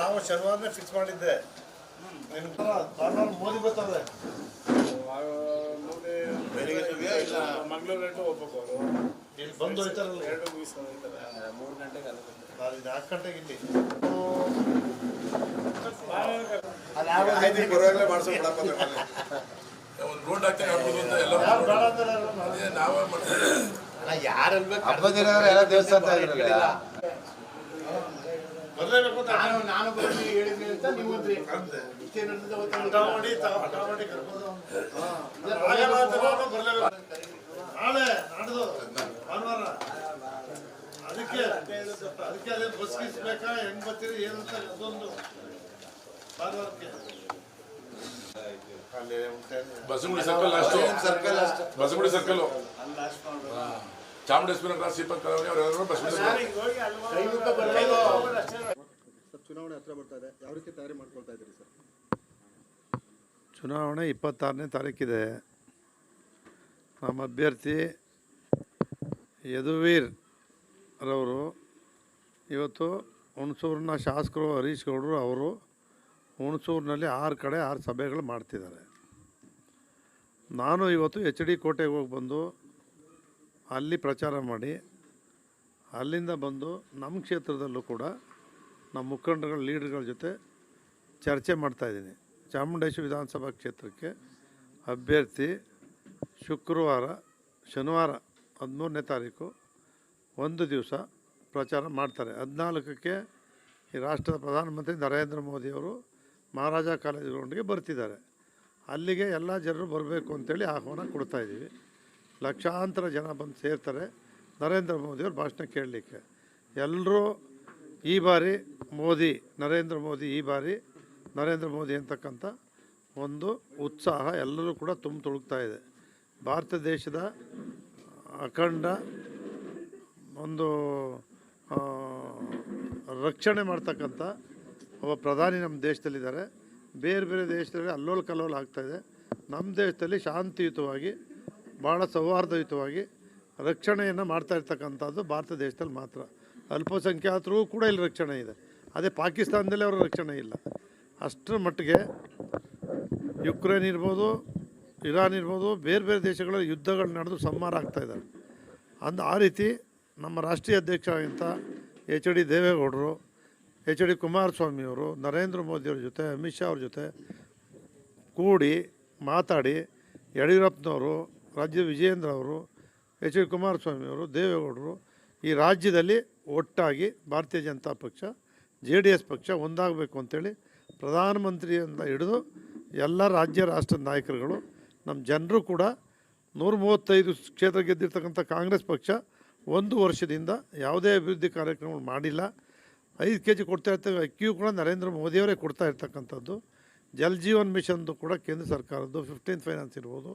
ನಾವು ಶನಿವಾರನೇ ಫಿಕ್ಸ್ ಮಾಡಿದ್ದೆ. ಮೋದಿ ಬರ್ತದೆ ಮಂಗಳೂರು ಹೋಗ್ಬೇಕು ಅವರು. ಇಲ್ಲಿ ಬಂದು ಹೋಯ್ತಾರಲ್ಲ. ಎರಡು ಮೂರು ಗಂಟೆಗೆ ಅಲ್ಲ ನಾಲ್ಕು ಗಂಟೆಗೆ ಇಲ್ಲಿ. ಒಂದು ರೋಡ್ ಹಾಕ್ತಾರೆ ಆಗ್ಬೋದು ಅಂತ ಎಲ್ಲ ಯಾರು ಯಾರು? ನಾವೇ ಮಾಡ್ತೀವಿ. ದಿನ ಎಲ್ಲ ದೇವಸ್ಥಾನ ಬರ್ಲೇಬೇಕು ಅಂತ ನಾನು ನಾನು ಬರ್ತೀನಿ ಹೇಳಿದ್ನಿ ಅಂತ ನೀವು ಬಂದ್ರಿ ಇಷ್ಟೇ ನಡೆದಿದೆ ಊಟ ಮಾಡಿ ಕರ್ಕೊಂಡು ಅಂತ ಬರಲೇಬೇಕು. ನಾಳೆ ನಾಡ್ದು. ಭಾನುವಾರ. ಅದಕ್ಕೆ ಅದಕ್ಕೆ ಅದೇ ಬಸ್ ಗೀಸ್ ಬೇಕಾ ಹೆಂಗ್ ಬರ್ತೀರಿ ಏನಂತ ಅದೊಂದು ಭಾನುವಾರಕ್ಕೆ? ಬಸಗುಡಿ ಸರ್ಕಲ್ ಅಷ್ಟು. ಸರ್ಕಲ್ ಬಸಗುಡಿ ಸರ್ಕಲ್ ಅಲ್ಲಿ ಲಾಸ್ಟ್ ಮಾಡ್ಬೇಕು ಚಾಮುಂಡೇಶ್ವರಿ ಕ್ರಾಸ್ ಸೀಪಕ್ ಕರಾವಳಿ ಅವರೆಲ್ಲರೂ ಬಸಗುಡಿ ಸರ್ಕಲ್ ಹೋಗಿ ಅಲ್ಲಿ ಕೈಮುಖ ಬರ್ಬೇಕು ಅಷ್ಟೇ. ಸರ್ ಚುನಾವಣೆ ಹತ್ರ ಬರ್ತಾ ಇದೆ. ಯಾವ ರೀತಿ ತಯಾರಿ ಮಾಡ್ಕೊಳ್ತಾ ಇದ್ದೀರಿ ಸರ್? ಚುನಾವಣೆ ಇಪ್ಪತ್ತಾರನೇ ತಾರೀಕಿದೆ. ನಮ್ಮ ಅಭ್ಯರ್ಥಿ ಯದುವೀರ್ ರವರು ಇವತ್ತು ಹುಣಸೂರಿನ ಶಾಸಕರು ಹರೀಶ್ ಗೌಡರು ಅವರು ಹುಣಸೂರಿನಲ್ಲಿ ಆರು ಕಡೆ ಆರು ಸಭೆಗಳು ಮಾಡ್ತಿದ್ದಾರೆ. ನಾನು ಇವತ್ತು ಎಚ್ ಡಿ ಕೋಟೆಗೆ ಹೋಗಿ ಬಂದು ಅಲ್ಲಿ ಪ್ರಚಾರ ಮಾಡಿ, ಅಲ್ಲಿಂದ ಬಂದು ನಮ್ಮ ಕ್ಷೇತ್ರದಲ್ಲೂ ಕೂಡ ನಮ್ಮ ಮುಖಂಡರುಗಳ, ಲೀಡರ್ಗಳ ಜೊತೆ ಚರ್ಚೆ ಮಾಡ್ತಾಯಿದ್ದೀನಿ ಚಾಮುಂಡೇಶ್ವರಿ ವಿಧಾನಸಭಾ ಕ್ಷೇತ್ರಕ್ಕೆ ಅಭ್ಯರ್ಥಿ ಶುಕ್ರವಾರ, ಶನಿವಾರ ಹದಿಮೂರನೇ ತಾರೀಕು ಒಂದು ದಿವಸ ಪ್ರಚಾರ ಮಾಡ್ತಾರೆ. ಹದಿನಾಲ್ಕಕ್ಕೆ ಈ ರಾಷ್ಟ್ರದ ಪ್ರಧಾನಮಂತ್ರಿ ನರೇಂದ್ರ ಮೋದಿಯವರು ಮಹಾರಾಜ ಕಾಲೇಜ್ ಗ್ರೌಂಡ್ಗೆ ಬರ್ತಿದ್ದಾರೆ. ಅಲ್ಲಿಗೆ ಎಲ್ಲ ಜನರು ಬರಬೇಕು ಅಂತೇಳಿ ಆಹ್ವಾನ ಕೊಡ್ತಾ ಇದ್ದೀವಿ. ಲಕ್ಷಾಂತರ ಜನ ಬಂದು ಸೇರ್ತಾರೆ. ನರೇಂದ್ರ ಮೋದಿಯವ್ರ ಭಾಷಣ ಕೇಳಲಿಕ್ಕೆ. ಎಲ್ಲರೂ ಈ ಬಾರಿ ಮೋದಿ, ನರೇಂದ್ರ ಮೋದಿ ಈ ಬಾರಿ, ನರೇಂದ್ರ ಮೋದಿ ಅಂತಕ್ಕಂಥ ಒಂದು ಉತ್ಸಾಹ ಎಲ್ಲರೂ ಕೂಡ ತುಂಬ ತುಳುಕ್ತಾ ಇದೆ. ಭಾರತ ದೇಶದ ಅಖಂಡ ಒಂದು ರಕ್ಷಣೆ ಮಾಡ್ತಕ್ಕಂಥ ಒಬ್ಬ ಪ್ರಧಾನಿ ನಮ್ಮ ದೇಶದಲ್ಲಿದ್ದಾರೆ. ಬೇರೆ ಬೇರೆ ದೇಶದಲ್ಲಿ ಅಲ್ಲೋಲ ಕಲ್ಲೋಲ ಆಗ್ತಾಯಿದೆ ನಮ್ಮ ದೇಶದಲ್ಲಿ ಶಾಂತಿಯುತವಾಗಿ ಭಾಳ ಸೌಹಾರ್ದಯುತವಾಗಿ ರಕ್ಷಣೆಯನ್ನು ಮಾಡ್ತಾ ಇರ್ತಕ್ಕಂಥದ್ದು ಭಾರತ ದೇಶದಲ್ಲಿ ಮಾತ್ರ. ಅಲ್ಪಸಂಖ್ಯಾತರು ಕೂಡ ಇಲ್ಲಿ ರಕ್ಷಣೆ ಇದೆ. ಅದೇ ಪಾಕಿಸ್ತಾನದಲ್ಲಿ ಅವರ ರಕ್ಷಣೆ ಇಲ್ಲ. ಅಷ್ಟರ ಮಟ್ಟಿಗೆ ಯುಕ್ರೇನ್ ಇರ್ಬೋದು, ಇರಾನ್ ಇರ್ಬೋದು, ಬೇರೆ ಬೇರೆ ದೇಶಗಳಲ್ಲಿ ಯುದ್ಧಗಳು ನಡೆದು ಸಂಹಾರ ಆಗ್ತಾ ಇದ್ದಾರೆ. ಅಂದ, ಆ ರೀತಿ ನಮ್ಮ ರಾಷ್ಟ್ರೀಯ ಅಧ್ಯಕ್ಷರಾಗಿಂತ ಎಚ್ ಡಿ ದೇವೇಗೌಡರು, ಎಚ್ ಡಿ ಕುಮಾರಸ್ವಾಮಿಯವರು ನರೇಂದ್ರ ಮೋದಿಯವ್ರ ಜೊತೆ, ಅಮಿತ್ ಶಾ ಅವ್ರ ಜೊತೆ ಕೂಡಿ ಮಾತಾಡಿ ಯಡಿಯೂರಪ್ಪನವರು ರಾಜ್ಯ ವಿಜಯೇಂದ್ರ ಅವರು, ಎಚ್ ಡಿ ಕುಮಾರಸ್ವಾಮಿ ಅವರು, ದೇವೇಗೌಡರು ಈ ರಾಜ್ಯದಲ್ಲಿ ಒಟ್ಟಾಗಿ ಭಾರತೀಯ ಜನತಾ ಪಕ್ಷ, ಜೆ ಡಿ ಎಸ್ ಪಕ್ಷ ಒಂದಾಗಬೇಕು ಅಂತೇಳಿ ಪ್ರಧಾನಮಂತ್ರಿಯಿಂದ ಹಿಡಿದು ಎಲ್ಲ ರಾಜ್ಯ ರಾಷ್ಟ್ರದ ನಾಯಕರುಗಳು, ನಮ್ಮ ಜನರು ಕೂಡ ನೂರ ಮೂವತ್ತೈದು ಕ್ಷೇತ್ರ ಗೆದ್ದಿರ್ತಕ್ಕಂಥ ಕಾಂಗ್ರೆಸ್ ಪಕ್ಷ ಒಂದು ವರ್ಷದಿಂದ ಯಾವುದೇ ಅಭಿವೃದ್ಧಿ ಕಾರ್ಯಕ್ರಮಗಳು ಮಾಡಿಲ್ಲ. ಐದು ಕೆ ಜಿ ಕೊಡ್ತಾ ಇರ್ತಕ್ಕ ಅಕ್ಕಿಯೂ ಕೂಡ ನರೇಂದ್ರ ಮೋದಿಯವರೇ ಕೊಡ್ತಾ ಇರ್ತಕ್ಕಂಥದ್ದು. ಜಲ್ ಜೀವನ್ ಮಿಷನ್ದು ಕೂಡ ಕೇಂದ್ರ ಸರ್ಕಾರದ್ದು, ಫಿಫ್ಟೀನ್ ಫೈನಾನ್ಸ್ ಇರ್ಬೋದು.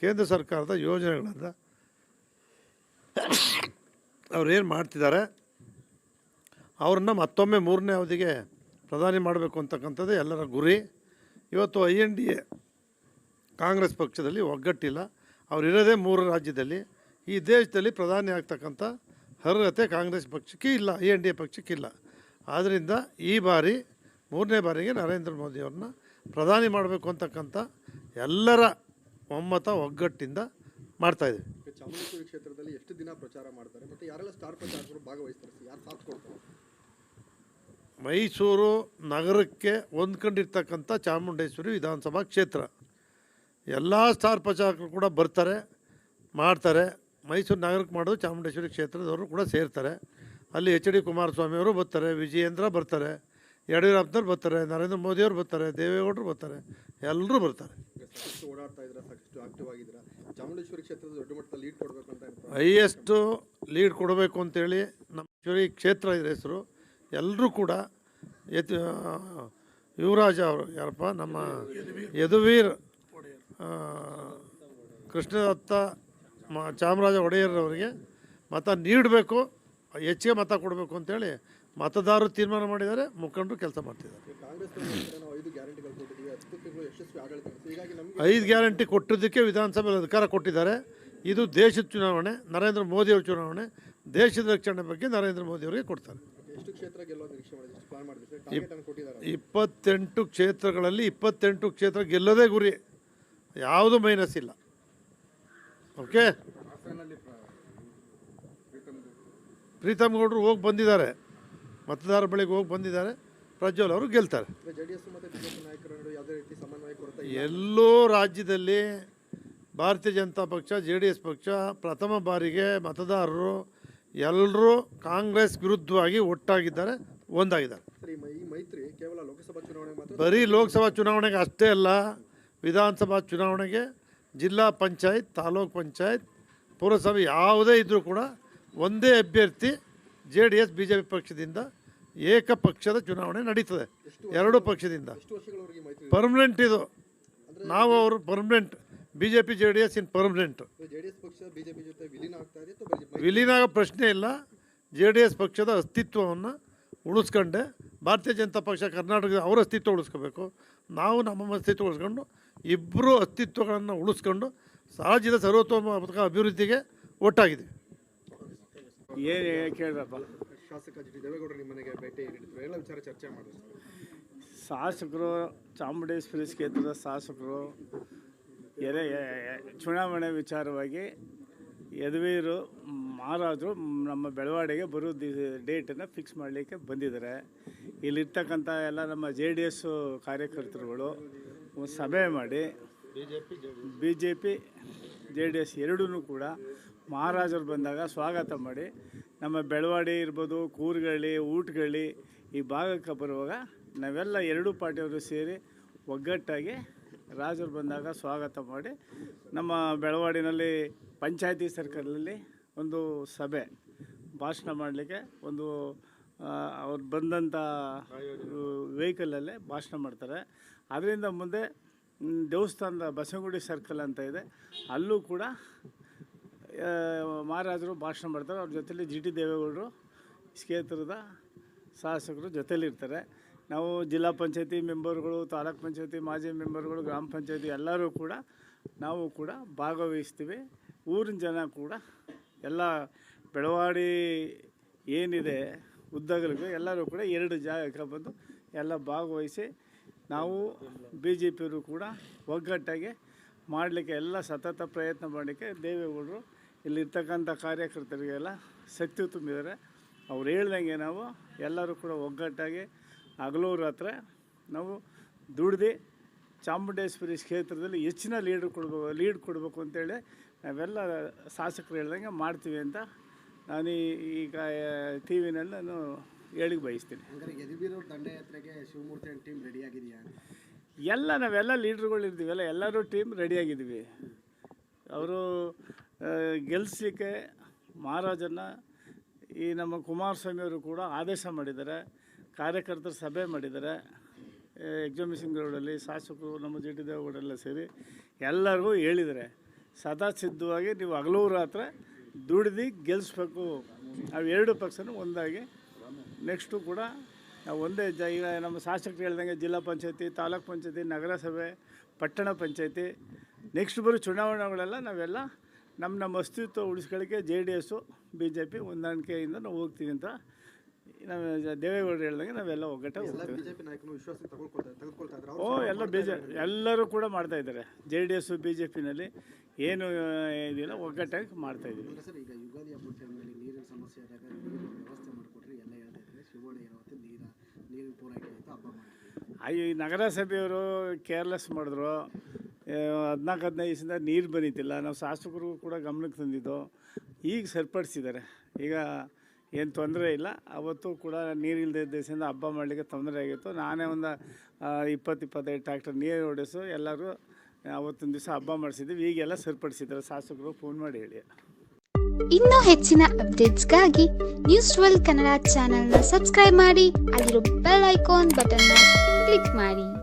ಕೇಂದ್ರ ಸರ್ಕಾರದ ಯೋಜನೆಗಳನ್ನು ಅವ್ರೇನು ಮಾಡ್ತಿದ್ದಾರೆ? ಅವ್ರನ್ನ ಮತ್ತೊಮ್ಮೆ ಮೂರನೇ ಅವಧಿಗೆ ಪ್ರಧಾನಿ ಮಾಡಬೇಕು ಅಂತಕ್ಕಂಥದ್ದು ಎಲ್ಲರ ಗುರಿ. ಇವತ್ತು I N D A Congress ಪಕ್ಷದಲ್ಲಿ ಒಗ್ಗಟ್ಟಿಲ್ಲ. ಅವರಿರೋದೇ ಮೂರು ರಾಜ್ಯದಲ್ಲಿ. ಈ ದೇಶದಲ್ಲಿ ಪ್ರಧಾನಿ ಆಗ್ತಕ್ಕಂಥ ಅರ್ಹತೆ ಕಾಂಗ್ರೆಸ್ ಪಕ್ಷಕ್ಕೆ ಇಲ್ಲ, ಐ ಎನ್ ಡಿ ಎ ಪಕ್ಷಕ್ಕಿಲ್ಲ ಆದ್ದರಿಂದ ಈ ಬಾರಿ, ಮೂರನೇ ಬಾರಿಗೆ ನರೇಂದ್ರ ಮೋದಿಯವ್ರನ್ನ ಪ್ರಧಾನಿ ಮಾಡಬೇಕು ಅಂತಕ್ಕಂಥ ಎಲ್ಲರ ಒಮ್ಮತ ಒಗ್ಗಟ್ಟಿಂದ ಮಾಡ್ತಾಯಿದ್ದೀವಿ ಚಾಮರಾಜಪೇಟೆ ಕ್ಷೇತ್ರದಲ್ಲಿ ಎಷ್ಟು ದಿನ ಪ್ರಚಾರ ಮಾಡ್ತಾರೆ ಮತ್ತು ಯಾರೆಲ್ಲ ಸ್ಟಾರ್ ಪ್ರಚಾರಕರು ಭಾಗವಹಿಸ್ತಾರೆ ಯಾರು ಸಾಥ್ ಕೊಡ್ತಾರೆ? ಮೈಸೂರು ನಗರಕ್ಕೆ ಹೊಂದ್ಕೊಂಡಿರ್ತಕ್ಕಂಥ ಚಾಮುಂಡೇಶ್ವರಿ ವಿಧಾನಸಭಾ ಕ್ಷೇತ್ರ. ಎಲ್ಲ ಸ್ಟಾರ್ ಪ್ರಚಾರಕರು ಕೂಡ ಬರ್ತಾರೆ ಮಾಡ್ತಾರೆ. ಮೈಸೂರು ನಗರಕ್ಕೆ ಮಾಡೋದು ಚಾಮುಂಡೇಶ್ವರಿ ಕ್ಷೇತ್ರದವರು ಕೂಡ ಸೇರ್ತಾರೆ. ಅಲ್ಲಿ ಎಚ್ ಡಿ ಕುಮಾರಸ್ವಾಮಿಯವರು ಬರ್ತಾರೆ ವಿಜಯೇಂದ್ರ ಬರ್ತಾರೆ. ಯಡಿಯೂರಪ್ಪನವ್ರು ಬರ್ತಾರೆ ನರೇಂದ್ರ ಮೋದಿಯವರು ಬರ್ತಾರೆ ದೇವೇಗೌಡರು ಬರ್ತಾರೆ ಎಲ್ಲರೂ ಬರ್ತಾರೆ. ಹೈಯೆಸ್ಟು ಲೀಡ್ ಕೊಡಬೇಕು ಅಂತೇಳಿ ನಮ್ಮ ಶಿವರಿ ಕ್ಷೇತ್ರ ಇದ್ರ ಹೆಸರು. ಎಲ್ಲರೂ ಕೂಡ ಯತ್ ಯುವರಾಜ ಅವರು ಯಾರಪ್ಪ ನಮ್ಮ ಯದುವೀರ್ ಕೃಷ್ಣದತ್ತ ಮ ಚಾಮರಾಜ ಒಡೆಯರ್ರವರಿಗೆ ಮತ ನೀಡಬೇಕು. ಹೆಚ್ಚಿಗೆ ಮತ ಕೊಡಬೇಕು ಅಂತೇಳಿ ಮತದಾರರು ತೀರ್ಮಾನ ಮಾಡಿದ್ದಾರೆ ಮುಖಂಡರು ಕೆಲಸ ಮಾಡ್ತಿದ್ದಾರೆ. ಐದು ಗ್ಯಾರಂಟಿ ಕೊಟ್ಟಿದ್ದಕ್ಕೆ ವಿಧಾನಸಭೆಯಲ್ಲಿ ಅಧಿಕಾರ ಕೊಟ್ಟಿದ್ದಾರೆ. ಇದು ದೇಶದ ಚುನಾವಣೆ ನರೇಂದ್ರ ಮೋದಿಯವ್ರ ಚುನಾವಣೆ ದೇಶದ ರಕ್ಷಣೆ ಬಗ್ಗೆ ನರೇಂದ್ರ ಮೋದಿಯವರಿಗೆ ಕೊಡ್ತಾರೆ. ಟಾರ್ಗೆಟ್ ಅನ್ನು ಕೊಟ್ಟಿದ್ದಾರೆ. ಇಪ್ಪತ್ತೆಂಟು ಕ್ಷೇತ್ರಗಳಲ್ಲಿ ಇಪ್ಪತ್ತೆಂಟು ಕ್ಷೇತ್ರ ಗೆಲ್ಲೋದೇ ಗುರಿ. ಯಾವುದು ಮೈನಸ್ ಇಲ್ಲ. ಓಕೆ ಪ್ರೀತಮ್ ಗೌಡರು ಹೋಗಿ ಬಂದಿದ್ದಾರೆ. ಮತದಾರ ಬಳಿಗೆ ಹೋಗಿ ಬಂದಿದ್ದಾರೆ. ಪ್ರಜ್ವಲ್ ಅವರು ಗೆಲ್ತಾರೆ. ಎಲ್ಲೋ ರಾಜ್ಯದಲ್ಲಿ ಭಾರತೀಯ ಜನತಾ ಪಕ್ಷ ಜೆ ಡಿ ಎಸ್ ಪಕ್ಷ ಪ್ರಥಮ ಬಾರಿಗೆ ಮತದಾರರು ಎಲ್ಲರೂ ಕಾಂಗ್ರೆಸ್ ವಿರುದ್ಧವಾಗಿ ಒಟ್ಟಾಗಿದ್ದಾರೆ ಒಂದಾಗಿದ್ದಾರೆ. ಈ ಮೈತ್ರಿ ಕೇವಲ ಲೋಕಸಭಾ ಚುನಾವಣೆ ಮಾತ್ರ ಬರೀ ಲೋಕಸಭಾ ಚುನಾವಣೆಗೆ ಅಷ್ಟೇ ಅಲ್ಲ ವಿಧಾನಸಭಾ ಚುನಾವಣೆಗೆ ಜಿಲ್ಲಾ ಪಂಚಾಯತ್ ತಾಲೂಕ್ ಪಂಚಾಯತ್ ಪುರಸಭೆ ಯಾವುದೇ ಇದ್ದರೂ ಕೂಡ ಒಂದೇ ಅಭ್ಯರ್ಥಿ J D S B J P ಪಕ್ಷದಿಂದ ಏಕಪಕ್ಷದ ಚುನಾವಣೆ ನಡೀತದೆ. ಎರಡು ಪಕ್ಷದಿಂದ. ಪರ್ಮನೆಂಟ್ ಇದು. ನಾವು ಅವರು permanent B J P J D S in permanent ವಿಲೀನ ಆಗೋ ಪ್ರಶ್ನೆ ಇಲ್ಲ. ಜೆ ಡಿ ಎಸ್ ಪಕ್ಷದ ಅಸ್ತಿತ್ವವನ್ನು ಉಳಿಸ್ಕೊಂಡೆ. ಭಾರತೀಯ ಜನತಾ ಪಕ್ಷ ಕರ್ನಾಟಕದ ಅವರ ಅಸ್ತಿತ್ವ ಉಳಿಸ್ಕೋಬೇಕು. ನಾವು ನಮ್ಮ ಅಸ್ತಿತ್ವ ಉಳಿಸ್ಕೊಂಡು ಇಬ್ಬರು ಅಸ್ತಿತ್ವಗಳನ್ನು ಉಳಿಸ್ಕೊಂಡು ರಾಜ್ಯದ ಸರ್ವೋತ್ತಮ ಅಭಿವೃದ್ಧಿಗೆ ಒಟ್ಟಾಗಿದ್ದೀವಿ. ಏನು ಕೇಳ್ರಪ್ಪ ಶಾಸಕ ಜಿ ಟಿ ದೇವೇಗೌಡರು ನಿಮ್ಮ ಮನೆಗೆ ಭೇಟಿ ನೀಡಿದ್ರು. ಎಲ್ಲ ವಿಚಾರ ಚರ್ಚೆ ಮಾಡಿದ್ರು. ಶಾಸಕರು ಚಾಮುಂಡೇಶ್ವರಿ ಕ್ಷೇತ್ರದ ಶಾಸಕರು ಎರೆ ಚುನಾವಣೆ ವಿಚಾರವಾಗಿ ಯದುವೀರು ಮಹಾರಾಜರು ನಮ್ಮ ಬೆಳವಾಡಿಗೆ ಬರೋ ದಿ ಡೇಟನ್ನು ಫಿಕ್ಸ್ ಮಾಡಲಿಕ್ಕೆ ಬಂದಿದ್ದಾರೆ. ಇಲ್ಲಿರ್ತಕ್ಕಂಥ ಎಲ್ಲ ನಮ್ಮ ಜೆ ಡಿ ಎಸ್ ಕಾರ್ಯಕರ್ತರುಗಳು ಒಂದು ಸಭೆ ಮಾಡಿ B J P J D S ಎರಡೂ ಕೂಡ ಮಹಾರಾಜರು ಬಂದಾಗ ಸ್ವಾಗತ ಮಾಡಿ. ನಮ್ಮ ಬೆಳವಾಡಿ ಇರ್ಬೋದು ಕೂರ್ಗಳ್ಳಿ ಊಟಗಳ್ಳಿ ಈ ಭಾಗಕ್ಕೆ ಬರುವಾಗ ನಾವೆಲ್ಲ ಎರಡೂ ಪಾರ್ಟಿಯವರು ಸೇರಿ ಒಗ್ಗಟ್ಟಾಗಿ ರಾಜರು ಬಂದಾಗ ಸ್ವಾಗತ ಮಾಡಿ. ನಮ್ಮ ಬೆಳವಾಡಿನಲ್ಲಿ ಪಂಚಾಯತಿ ಸರ್ಕಲಲ್ಲಿ ಒಂದು ಸಭೆ ಭಾಷಣ ಮಾಡಲಿಕ್ಕೆ ಒಂದು ಅವ್ರು ಬಂದಂಥ ವೆಹಿಕಲಲ್ಲೇ ಭಾಷಣ ಮಾಡ್ತಾರೆ. ಅದರಿಂದ ಮುಂದೆ ದೇವಸ್ಥಾನದ ಬಸವಗುಡಿ ಸರ್ಕಲ್ ಅಂತ ಇದೆ. ಅಲ್ಲೂ ಕೂಡ ಮಹಾರಾಜರು ಭಾಷಣ ಮಾಡ್ತಾರೆ. ಅವ್ರ ಜೊತೆಲಿ ಜಿ ಟಿ ದೇವೇಗೌಡರು ಕ್ಷೇತ್ರದ ಶಾಸಕರು ಜೊತೇಲಿರ್ತಾರೆ ನಾವು ಜಿಲ್ಲಾ ಪಂಚಾಯತಿ ಮೆಂಬರ್ಗಳು, ತಾಲೂಕ್ ಪಂಚಾಯತಿ, ಮಾಜಿ ಮೆಂಬರ್ಗಳು, ಗ್ರಾಮ ಪಂಚಾಯತಿ ಎಲ್ಲರೂ ಕೂಡ, ನಾವು ಕೂಡ ಭಾಗವಹಿಸ್ತೀವಿ. ಊರಿನ ಜನ ಕೂಡ ಎಲ್ಲ ಬೆಳವಾಡಿ ಏನಿದೆ ಉದ್ದಗಲಿಗೆ ಎಲ್ಲರೂ ಕೂಡ ಎರಡು ಜಾಗಕ್ಕೆ ಬಂದು ಎಲ್ಲ ಭಾಗವಹಿಸಿ ನಾವು ಬಿ ಜೆ ಪಿಯವರು ಕೂಡ ಒಗ್ಗಟ್ಟಾಗಿ ಮಾಡಲಿಕ್ಕೆ ಎಲ್ಲ ಸತತ ಪ್ರಯತ್ನ ಮಾಡಲಿಕ್ಕೆ ದೇವೇಗೌಡರು ಇಲ್ಲಿರ್ತಕ್ಕಂಥ ಕಾರ್ಯಕರ್ತರಿಗೆಲ್ಲ ಶಕ್ತಿ ತುಂಬಿದ್ದಾರೆ. ಅವ್ರು ಹೇಳ್ದಂಗೆ ನಾವು ಎಲ್ಲರೂ ಕೂಡ ಒಗ್ಗಟ್ಟಾಗಿ ಹಗಲೂರು ಹತ್ರ ನಾವು ದುಡ್ದು ಚಾಮುಂಡೇಶ್ವರಿ ಕ್ಷೇತ್ರದಲ್ಲಿ ಹೆಚ್ಚಿನ ಲೀಡ್ ಕೊಡ್ಬೇಕು ಲೀಡ್ ಕೊಡಬೇಕು ಅಂತೇಳಿ ನಾವೆಲ್ಲ ಶಾಸಕರು ಹೇಳ್ದಂಗೆ ಮಾಡ್ತೀವಿ ಅಂತ ನಾನು ಈಗ ಟಿ ವಿನಲ್ಲಿ ನಾನು ಹೇಳಿಗೆ ಬಯಸ್ತೀನಿ. ದಂಡಯಾತ್ರೆಗೆ ಶಿವಮೂರ್ತಿ ಟೀಮ್ ರೆಡಿ ಆಗಿದೆಯಾ? ಎಲ್ಲ ನಾವೆಲ್ಲ ಲೀಡ್ರುಗಳಿರ್ತೀವಲ್ಲ ಎಲ್ಲರೂ ಟೀಮ್ ರೆಡಿಯಾಗಿದ್ದೀವಿ ಅವರು ಗೆಲ್ಸಿಕ್ಕೆ ಮಹಾರಾಜನ್ನ ಈ ನಮ್ಮ ಕುಮಾರಸ್ವಾಮಿ ಅವರು ಕೂಡ ಆದೇಶ ಮಾಡಿದ್ದಾರೆ ಕಾರ್ಯಕರ್ತರ ಸಭೆ ಮಾಡಿದ್ದಾರೆ. ಎಕ್ಸಾಮಿಷನ್ಗಳಲ್ಲಿ ಶಾಸಕರು ನಮ್ಮ ಜಿ ಟಿ ದೇವೇಗೌಡರೆಲ್ಲ ಸೇರಿ ಎಲ್ಲರಿಗೂ ಹೇಳಿದ್ದಾರೆ. ಸದಾ ಸಿದ್ಧವಾಗಿ ನೀವು ಹಗಲು ಹತ್ರ ದುಡ್ದು ಗೆಲ್ಲಿಸ್ಬೇಕು ನಾವು ಎರಡು ಪಕ್ಷನೂ ಒಂದಾಗಿ ನೆಕ್ಸ್ಟು ಕೂಡ ನಾವು ಒಂದೇ ಜ ಈಗ ನಮ್ಮ ಶಾಸಕರು ಹೇಳ್ದಂಗೆ ಜಿಲ್ಲಾ ಪಂಚಾಯತಿ ತಾಲೂಕ್ ಪಂಚಾಯತಿ ನಗರಸಭೆ ಪಟ್ಟಣ ಪಂಚಾಯತಿ. ನೆಕ್ಸ್ಟ್ ಬರೋ ಚುನಾವಣೆಗಳೆಲ್ಲ ನಾವೆಲ್ಲ ನಮ್ಮ ನಮ್ಮ ಅಸ್ತಿತ್ವ ಉಳಿಸ್ಕೊಳ್ಳೋಕ್ಕೆ J D S B J P ಹೊಂದಾಣಿಕೆಯಿಂದ ನಾವು ಹೋಗ್ತೀವಿ ಅಂತ ನಾವು ದೇವೇಗೌಡರು ಹೇಳ್ದಂಗೆ ನಾವೆಲ್ಲ ತೆಗೆದುಕೊಳ್ತಾ ಓ ಎಲ್ಲ ಬಿ ಜೆ ಎಲ್ಲರೂ ಕೂಡ ಮಾಡ್ತಾ ಇದ್ದಾರೆ. J D S B J ಪಿನಲ್ಲಿ ಏನು ಇದಿಲ್ಲ ಒಗ್ಗಟ್ಟಾಗಿ ಮಾಡ್ತಾ ಈ ನಗರಸಭೆಯವರು ಕೇರ್ಲೆಸ್ ಮಾಡಿದ್ರು. ಹದಿನಾಲ್ಕು, ಹದಿನೈದು ದಿವಸದಿಂದ ನೀರು ಬರೀತಿಲ್ಲ. ನಾವು ಶಾಸಕರು ಕೂಡ ಗಮನಕ್ಕೆ ತಂದಿದ್ದು. ಈಗ ಸರಿಪಡಿಸಿದ್ದಾರೆ. ಈಗ ಏನು ತೊಂದರೆ ಇಲ್ಲ. ಅವತ್ತು ಕೂಡ ನೀರಿಲ್ಲದೆ ದಿವಸದಿಂದ ಹಬ್ಬ ಮಾಡಲಿಕ್ಕೆ ತೊಂದರೆ ಆಗಿತ್ತು. ನಾನೇ ಒಂದು ಇಪ್ಪತ್ತು, ಇಪ್ಪತ್ತೈದು ಟ್ರ್ಯಾಕ್ಟರ್ ನೀರು ಹೊಡೆಸು ಎಲ್ಲರೂ ಅವತ್ತೊಂದು ದಿವಸ ಹಬ್ಬ ಮಾಡಿಸಿದ್ವಿ ಈಗೆಲ್ಲ ಸರಿಪಡಿಸಿದ್ದಾರೆ. ಶಾಸಕರು ಫೋನ್ ಮಾಡಿ ಹೇಳಿ. ಇನ್ನೂ ಹೆಚ್ಚಿನ ಅಪ್ಡೇಟ್ಸ್ಗಾಗಿ ನ್ಯೂಸ್ ಟ್ವೆಲ್ ಕನ್ನಡ ಚಾನೆಲ್ನ ಸಬ್ಸ್ಕ್ರೈಬ್ ಮಾಡಿ, ಅಲ್ಲಿರೋ ಬೆಲ್ ಐಕಾನ್ ಬಟನ್ನ ಕ್ಲಿಕ್ ಮಾಡಿ.